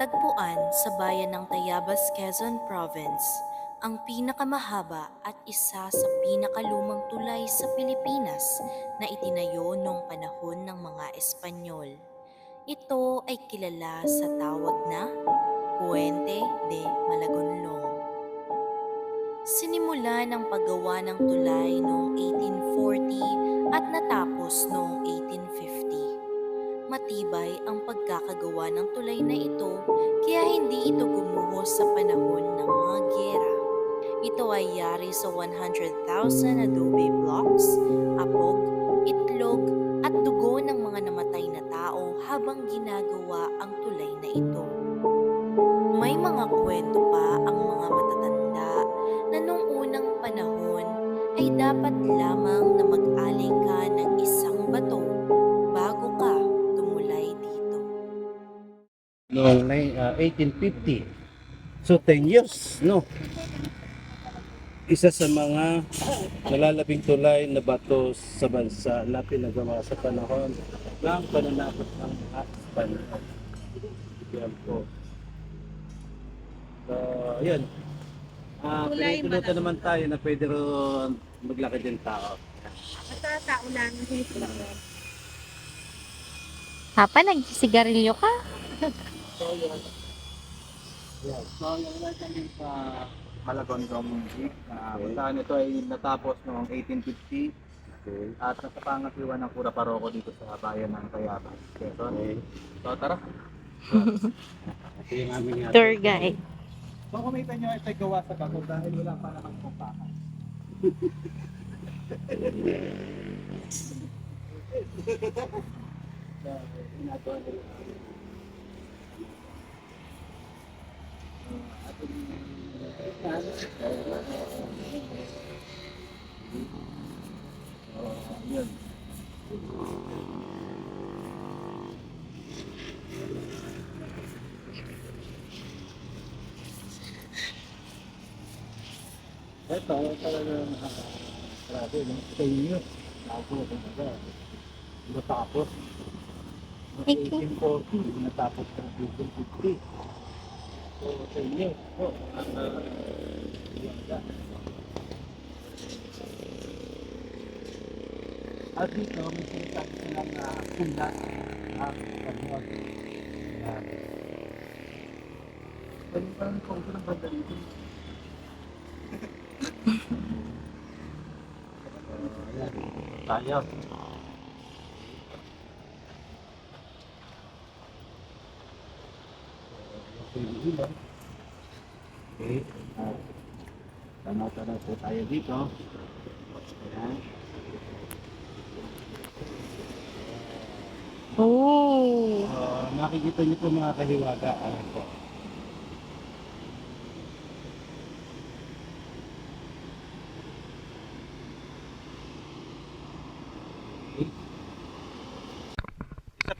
Matatagpuan sa bayan ng Tayabas, Quezon Province, ang pinakamahaba at isa sa pinakalumang tulay sa Pilipinas na itinayo noong panahon ng mga Espanyol. Ito ay kilala sa tawag na Puente de Malagonlong. Sinimula ng paggawa ng tulay noong 1840 at natapos noong 1850. Matibay ang pagkakagawa ng tulay na ito kaya hindi ito gumuho sa panahon ng mga giyera. Ito ay yari sa 100,000 adobe blocks, apog, itlog at dugo ng mga namatay na tao habang ginagawa ang tulay na ito. May mga kwento pa ang mga matatanda na noong unang panahon ay dapat lamang na mag-aling ka ng isang bato noong ah, 1850. So 10 years, no? Isa sa mga nalalabing tulay na bato sa bansa na pinagawa sa panahon ng pananakot ng Espanyol. Yan po. So, yun. Ah, Tulay, pinitulutan naman tayo na pwede ron maglakad yung tao. Matatao lang. Papa, nagsisigarilyo ka? Yeah. So, yung natin sa Malagondong Music, uh, puntahan ito ay natapos noong 1850 Okay. at nasa pangasiwa ng Pura Paroko dito sa bayan ng Tayabas. Okay. So, tara. Ito yung aming Tour guide. So, kung makita nyo, ito ay gawa sa bago dahil wala pa naman kumpakan. so, ginagawa nila. Uh, ating So, yun. Ito, talaga nakakarabi, no? Sa inyo, ako, kumbaga, natapos. Noong Ikaw? 1840, natapos ng 1850. So, sa po, ang. At dito, may sinasabi silang uh, ang pagmuwag. Ayan. Pwede pa rin kung ng banda dito. Ayan, tayo. Okay. Uh, Tama-tama po tayo dito. Ayan. Oh. Uh, makikita niyo po mga kahiwaga. Ano po?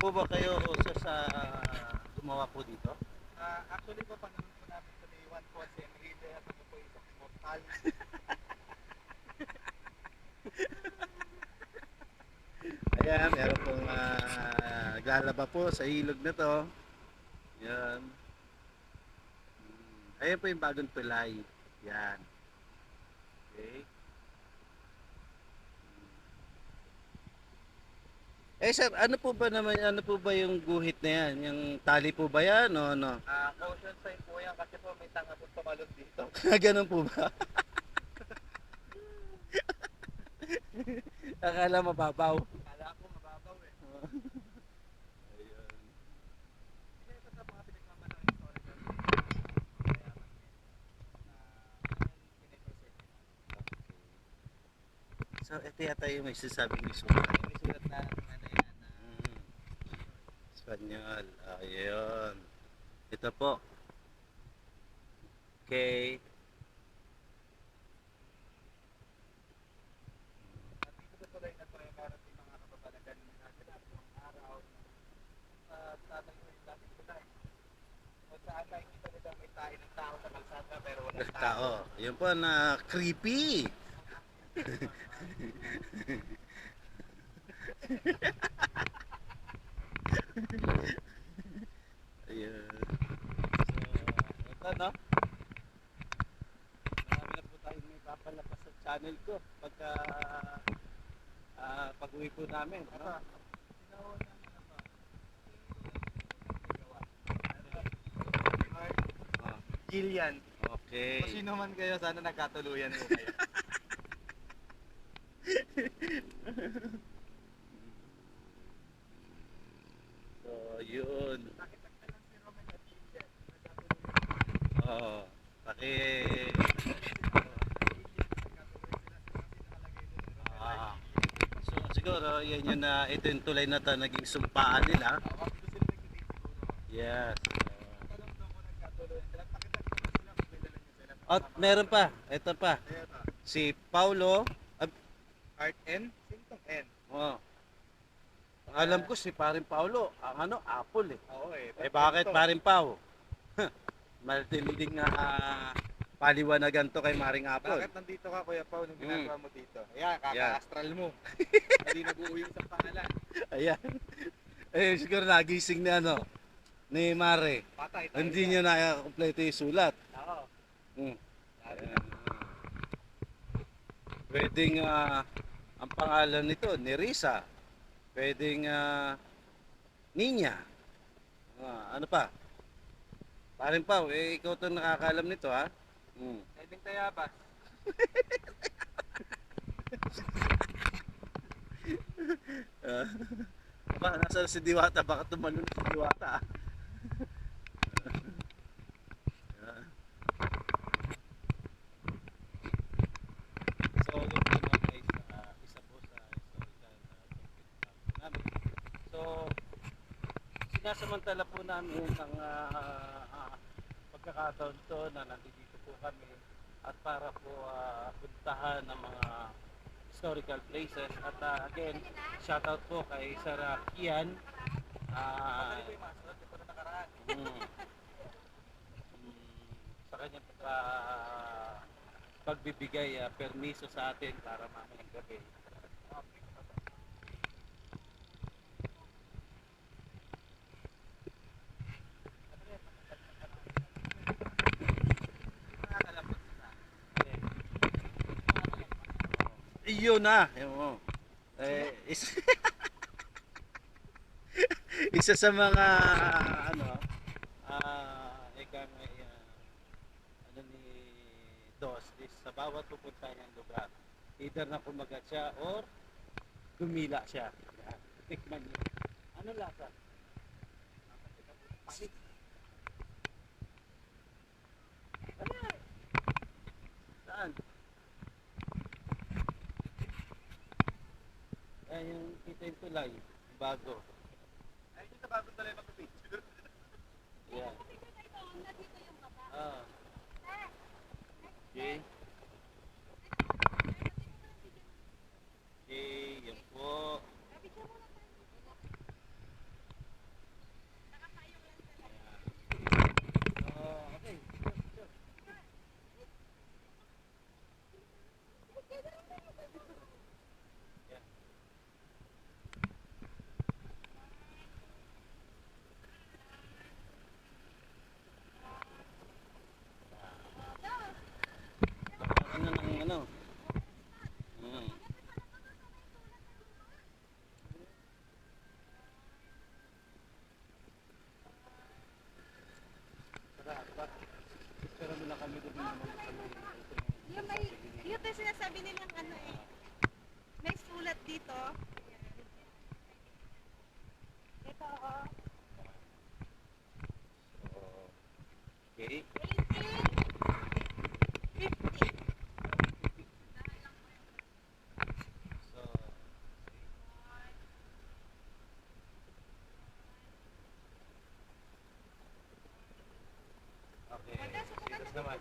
Po ba kayo uso sa gumawa po dito? Actually po, panahon po namin sa Day 1 po si Enrique at ako po isang mortal. Ayan, meron pong uh, naglalaba po sa ilog na to. Yan. Hmm. Ayan po yung bagong tulay. Yan. Okay. Eh sir, ano po ba naman, ano po ba yung guhit na yan? Yung tali po ba yan o ano? Ah, ocean sign po yan kasi po may tanga po tumalon dito. Ganun po ba? Akala mababaw. Kala ko mababaw eh. Ayun. Kasi ito sa mga pinagmamanang historical Kaya So, ito yata yung may sasabing isulat. may sulat na ano yan na Mm. Espanyol. Ayun. Ito po. Okay. Tao. Yun po na creepy. Ayun. Ito, no? Marami na po tayong may papalapas sa channel ko pagka ah, pag-uwi po namin. No? Ah, Gillian. Okay. Kung sino man kayo, sana nagkatuluyan mo kayo. So, yun. Oo. Ah. So, siguro, yan yun na ito yung tulay na to, naging sumpaan nila. Yes. At meron pa, ito pa. Si Paulo, Art N? Sino tong N? oh. Alam ko si Parin Paulo, ang ano, Apple eh. Oo eh. Eh bakit Parin Pau? Matinding uh, paliwanagan to kay Maring Apple. Bakit nandito ka, Kuya Pao, nung Mm. ginagawa mo dito? Ayan, kaka-astral mo. Hindi nag-uwi yung sa pangalan. Ayan. Eh siguro nagising ni ano, ni Mare. Patay tayo. Hindi niya na kompleto yung sulat. Oo. Hmm. Ayan. Pwedeng ah, ang pangalan nito, ni Risa. Pwedeng ah, Ninya. Ah, ano pa? Parin Pau, eh, ikaw to nakakaalam nito ha? Hmm. Pwedeng tayabas. Ah. Ba, nasa si Diwata, baka tumalon si Diwata. Ah. so, yun po mga guys, isa po sa historical uh, namin. So, sinasamantala po namin ang ah, pagkakataon to na nandito po kami at para po ah, puntahan ng mga historical places. At ah, again shoutout po kay Sarah Kian ah mm, mm, sa kanyang ah, pagbibigay ah, permiso sa atin para mamayang gabi Iyon na. Yun mo. Eh, is- isa sa mga ano ah ika may ah, ano ni Dos is sa bawat pupunta niyang lugar either na kumagat siya or gumila siya tikman niyo ano lasa? Saan? Ayan yung kita yung tulay, bago. Ay, yung sa bagong talay mag-picture. Yeah. Ah. Okay. Okay, yan po. Ayan. Ah, okay. Sure, sure. Yeah. Ano ng ano? Mm. Tara, tara. Pero muna kami doon naman kami. Yung may, yun yung sinasabi nilang ano eh. May sulat dito. Ito oh. Okay. 1850. So, Okay. Serious naman.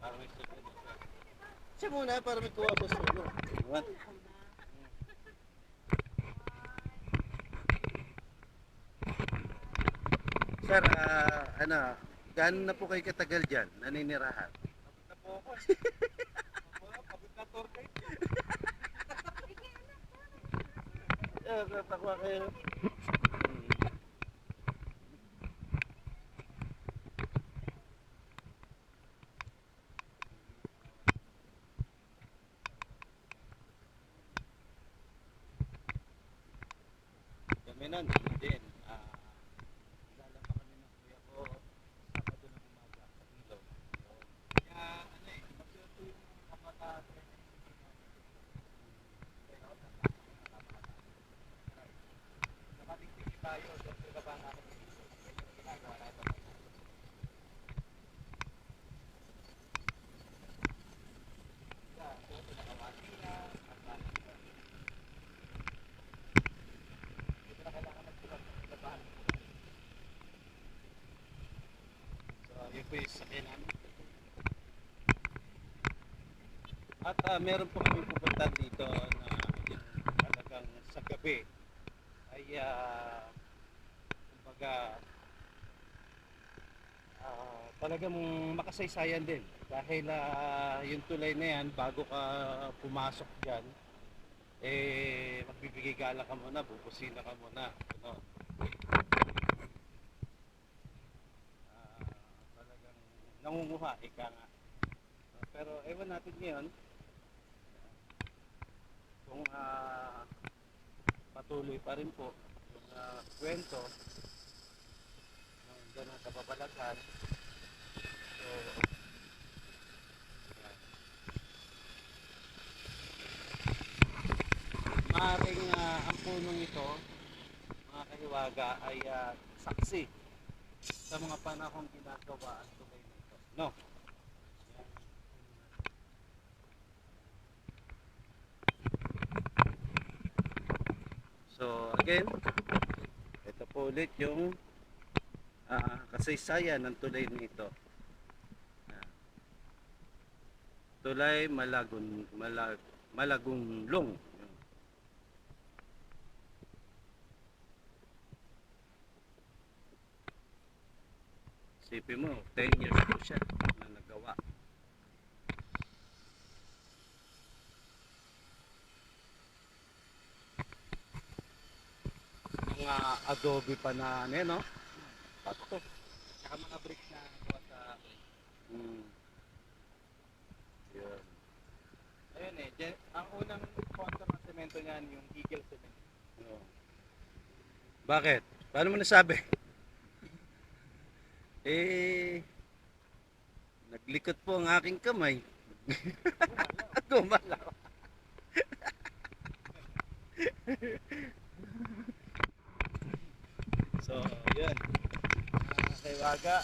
Para may susunod. Siya muna, para may kuha ba solo. Naman. Sir, ah, ano, gaano na po kayo katagal dyan, naninirahan? Na po ako. Pagod na tour guide. Eh, tatakwa kayo. Ngayon, hindi din. Ah, lalaba kami ng kuya ko Sabado ng umaga sa Ilaw. Kaya ano eh, pagsuot yung kabataan Nakatingting tayo, doon sa baba natin dito. Yan yung ginagawa natin. Yeah, so, pinakawati na, at natin. Hindi na kailangan magsulat ng labahan. So, yun po yung sakyan namin. Ah, meron po kami pupunta dito na yung talagang sa gabi ay ah, kumbaga ah, talagang makasaysayan din dahil ah, yung tulay na yan bago ka pumasok dyan eh magbibigay gala ka muna, bubusina ka muna ano. Ah, talagang nangunguha, ika nga. Pero ewan natin ngayon kung ah, patuloy pa rin po yung ah, kwento ng ganang kababalaghan. So, yan. Maaring ah, ang punong ito, mga kahiwaga, ay ah, saksi sa mga panahong ginagawa ang tulay nito. No? So again, ito po ulit yung ah, kasaysayan ng tulay nito. Yan. Tulay Malagun Malag Malagunglong. Yan. Isipin mo, 10 years po siya na nagawa. Mga adobe pa na ano yan, no? Pato. Tsaka mga bricks na gawa sa Mm. Yun. Ayun eh, dyan- ang unang sponsor ng semento niyan yung Eagle Cement. Oo. Bakit? Paano mo nasabi? eh, naglikot po ang aking kamay. Gumalaw. so, yun. Mga kaiwaga,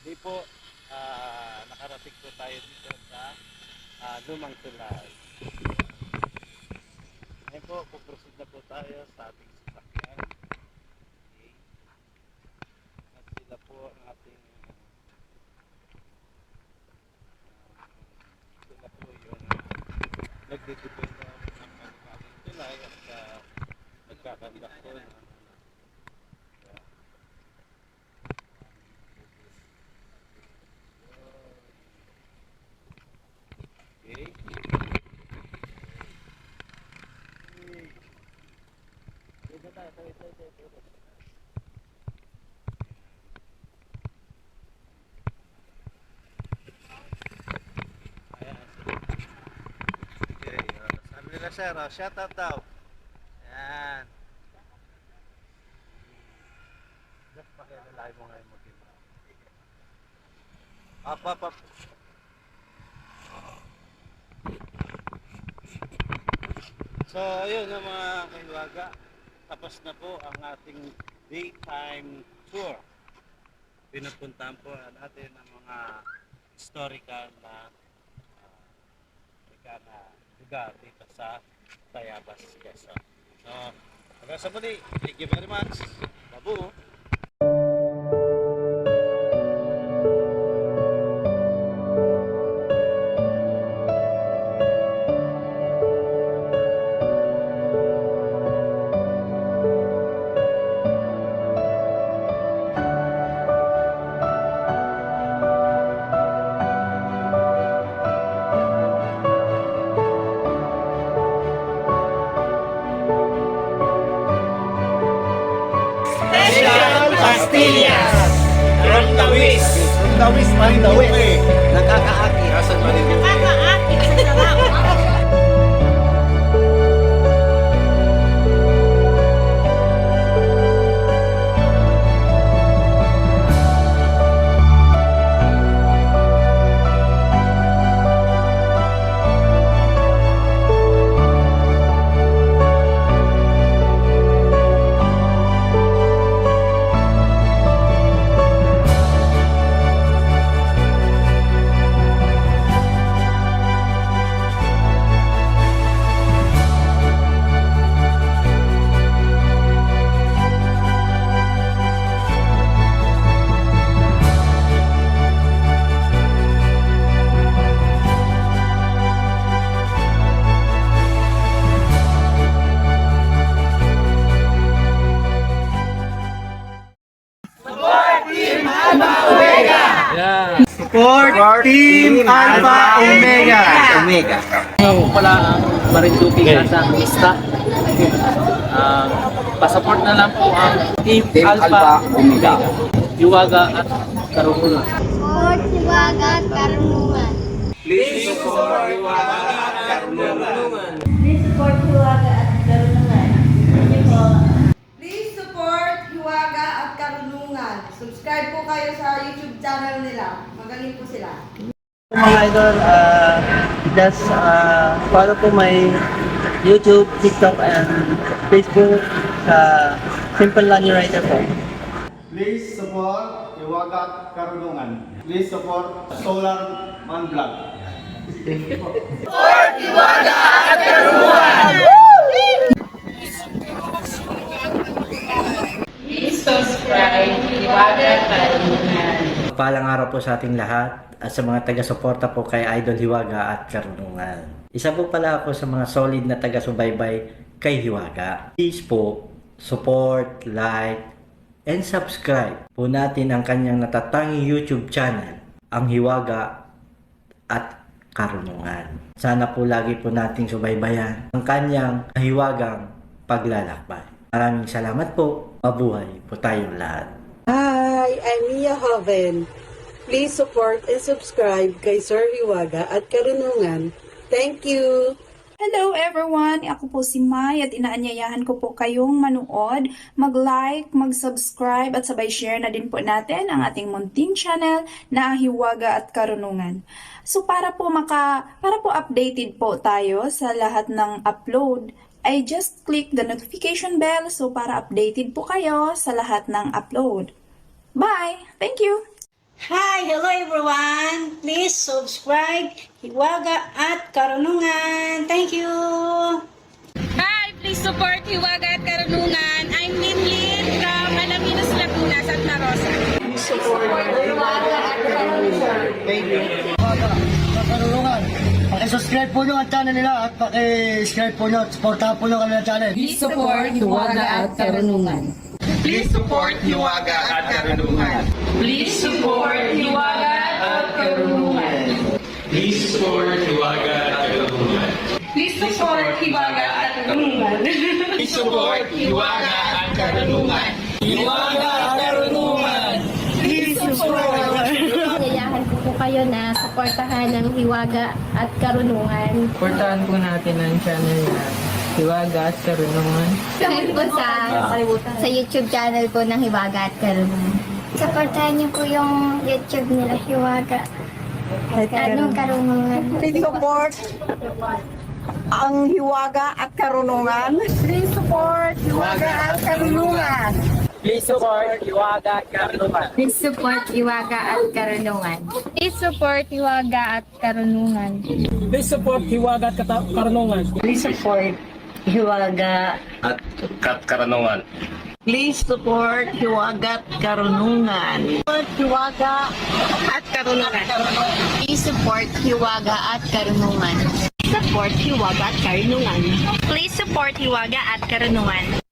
hindi po ah, nakarating po tayo dito sa ah, Lumang Tulay. Ngayon po, puproceed na po tayo sa ating sasakyan. Okay. At sila po ang ating uh, sila po yung nagdedevelop ng panibagong tulay at uh, nagkakandak po ng Okay. Dito tayo, tayo, tayo, tayo, tayo. Ayan. Okay, uh, sabi nila sir, uh, shout out daw. Ayan. Just pakilalay mo ngayon mo kita. Up, up, up. So, ayun ang mga kaiwaga. Tapos na po ang ating daytime tour. Pinupuntahan po natin ang mga historical na uh, na lugar dito sa Tayabas, Quezon. So, hanggang sa muli, thank you very much. Babu! Pastillas! From the West! From the West, Marinduque! Nakakaaki. Kasan Marinduque? Nakakaakit sa sarap. Alpha Omega. Yeah. Support, Support Team, Team Alpha Omega. Omega. Ako pala ang Marinduque Gasa Mista. Uh, ah, pasaport na lang po ang Team, Team Alpha, Alpha Omega. Iwaga at Karunungan. Support Iwaga at Karunungan. Please support Iwaga sa YouTube channel nila. Magaling po sila. mga idol, uh, just uh, follow po my YouTube, TikTok, and Facebook. Uh, Simple Lunny Writer po. Please support Iwagat Karunungan. Please support Solar Man Vlog. Palang araw po sa ating lahat at sa mga taga-suporta po kay Idol Hiwaga at Karunungan. Isa po pala ako sa mga solid na taga-subaybay kay Hiwaga. Please po, support, like, and subscribe po natin ang kanyang natatanging YouTube channel, ang Hiwaga at Karunungan. Sana po lagi po nating subaybayan ang kanyang hiwagang paglalakbay. Maraming salamat po. Mabuhay po tayong lahat. Hi, I'm Mia Hoven. Please support and subscribe kay Sir Hiwaga at Karunungan. Thank you! Hello everyone! Ako po si Mai at inaanyayahan ko po kayong manood, mag-like, mag-subscribe at sabay share na din po natin ang ating munting channel na Hiwaga at Karunungan. So para po maka para po updated po tayo sa lahat ng upload, ay just click the notification bell so para updated po kayo sa lahat ng upload. Bye! Thank you! Hi! Hello everyone! Please subscribe Hiwaga at Karunungan. Thank you! Hi! Please support Hiwaga at Karunungan. I'm Lin Lin from Alaminos, Laguna, Santa Rosa. Karunungan, pakisubscribe po nyo ang channel nila at pakisubscribe po nyo at supportahan po nyo kanilang channel. Please support Hiwaga at Karunungan. Please support Iwaga at Karunungan. Please support Hiwaga at Karunungan. Please support Iwaga at Karunungan. Please support Hiwaga at Karunungan. Please support Iwaga at Karunungan. Iwaga at Karunungan. Ko po kayo na suportahan ng Hiwaga at Karunungan. Supportahan po natin ang channel na Hiwaga at Karunungan. Po sa, sa YouTube channel po ng Hiwaga at Karunungan. Supportahan niyo po yung YouTube nila, Hiwaga. Anong karunungan? Please support ang Hiwaga at Karunungan. Please support Hiwaga at Karunungan. Please support Hiwaga at Karunungan. Please support Hiwaga at Karunungan. Please support Hiwaga at Karunungan. Please support Hiwaga at Karunungan. Please support Hiwaga At Kat Karunungan. Please support Hiwaga at Karunungan. Support Hiwaga at Karunungan. Please support Hiwaga at Karunungan. Support Hiwaga at Karunungan. Please support Hiwaga at Karunungan.